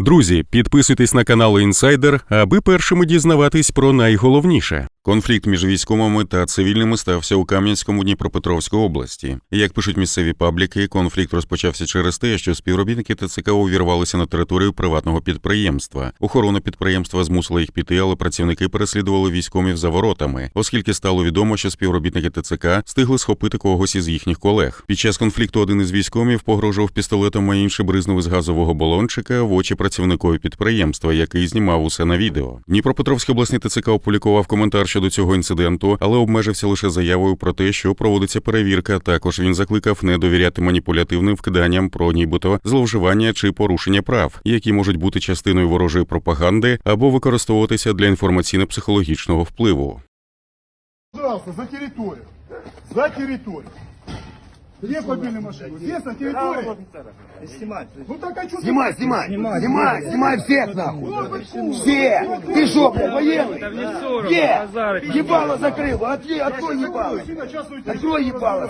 Друзі, підписуйтесь на канал Інсайдер, аби першими дізнаватись про найголовніше. Конфлікт між військовими та цивільними стався у Кам'янському Дніпропетровської області. Як пишуть місцеві пабліки, конфлікт розпочався через те, що співробітники ТЦК увірвалися на територію приватного підприємства. Охорона підприємства змусила їх піти, але працівники переслідували військомів за воротами, оскільки стало відомо, що співробітники ТЦК встигли схопити когось із їхніх колег. Під час конфлікту один із військомів погрожував пістолетом, а інший бризнув із газового балончика в очі працівникові підприємства, який знімав усе на відео. Дніпропетровський обласний ТЦК опублікував коментар щодо цього інциденту, але обмежився лише заявою про те, що проводиться перевірка. Також він закликав не довіряти маніпулятивним вкиданням про нібито зловживання чи порушення прав, які можуть бути частиною ворожої пропаганди або використовуватися для інформаційно-психологічного впливу. За территорию. За территорию. Где побили машину? Здесь, на территории? Ну так а что Снимай, снимай, снимай, снимай всех нахуй. Все. Ты что, блядь, военный? Где? Ебало закрыл. Отли, открой ебало. Открой ебало.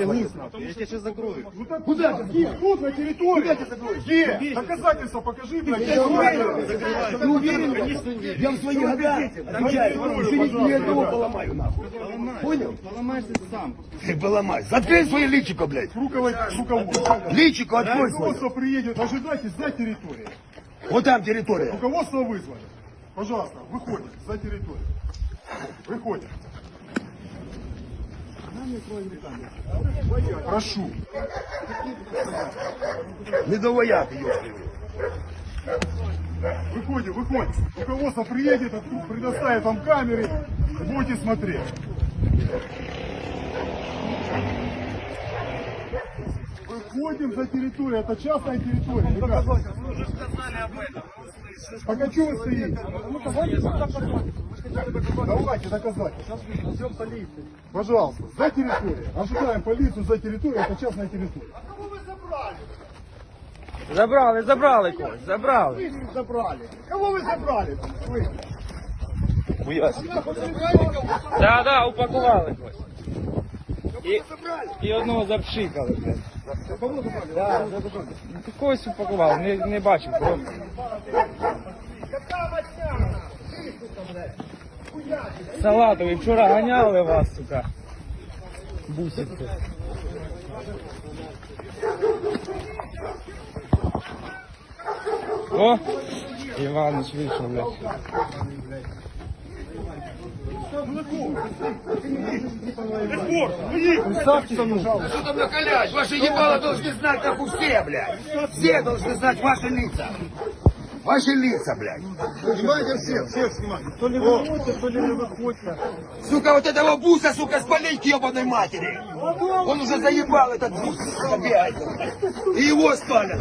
Ну так Куда ты? Где? Тут, на территории. Куда ты закроешь? Где? Доказательства покажи, блядь. Ты уверен? Ты уверен? Я в свои года отвечаю. Еще ни одного поломаю нахуй. Понял? Поломайся сам. Ты поломай. Открой свое личико, блядь. Руководство. Личико свое. Руководство приедет, ожидайте за территорией. Вот там территория. Руководство вызвали. Пожалуйста, выходим за территорию. Выходим. Прошу. Не довояти, ёпты. Выходим, выходим. Руководство приедет, предоставит вам камеры, будете смотреть. Выходим за территорию, это частная территория. ребята. Так а что вы стоите? Давайте доказать. Пожалуйста, за территорию. Ожидаем полицию за территорию, это частная территория. Кого вы забрали? Забрали, забрали когось, забрали. Вы забрали. Кого вы забрали? Вы. Да, да, упакували когось. І, і одного запшикали. блядь. Да, забрали. Ну, Когось упакували, не, не бачив просто. Салатовий, вчора ганяли вас, сука. Бусинки. О! Іванович вийшов, блядь. Что там накалять? Ваши ебало должны знать, как у все, блядь. Все должны знать ваши лица. Ваши лица, блядь. Снимайте всех, всех снимайте. Кто не выходит, кто не выходит. Сука, вот этого буса, сука, спалить к ебаной матери. Он уже заебал этот бус, сука, бегает. И его спалят.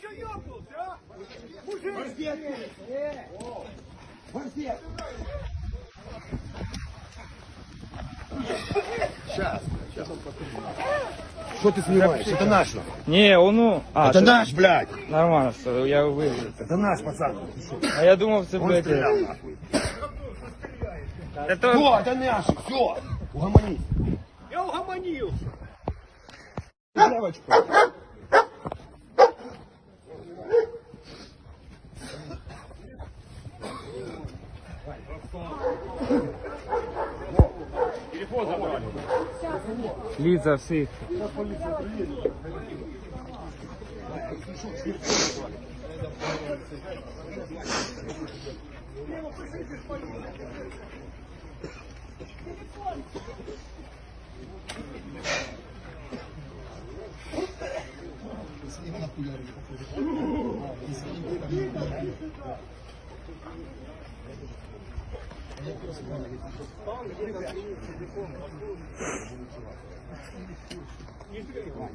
Ты что ебнулся, а? Что ты снимаешь? Это наш. Не, он ну. А, Это то- наш, блядь. Нормально, все, я вивезу. Это наш, пацан. А я думав, це, Он блядь. стрелял, нахуй. Та то... Все, это наш, все. Угомонись. Я угомонил. Девочку. Лица всіх.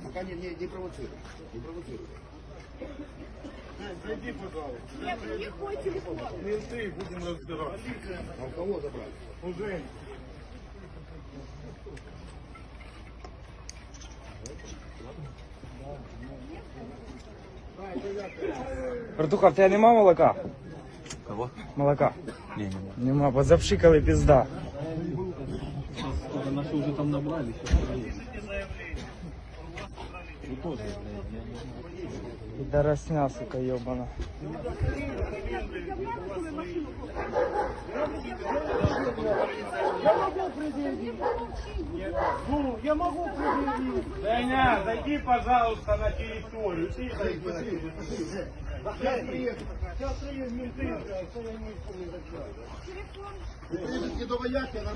Пока не, не, не провоцируй. Не провоцируй. Зайди, пожалуйста. Нет, них мой телефон. Менты будем разбираться. А у кого забрать? У Жени. Братуха, в тебе нема молока? Кого? Молока. Ні, нема. Нема, бо запшикали пізда. Наши уже там набрали, Підарасня, сука, йобана. Ну, я могу предъявить. Женя, зайди, пожалуйста, на территорию. Ты зайди на территорию. Сейчас приедут. Сейчас приедут менты. что я не исполню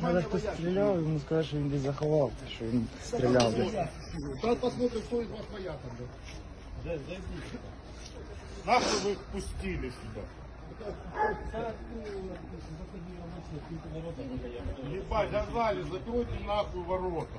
Треба хтось стріляв, йому сказати, що він десь заховав, що він стріляв десь. Сейчас посмотрим, кто из вас вояком. Нахуй вы их пустили сюда? Ебать, назвали, закройте нахуй ворота.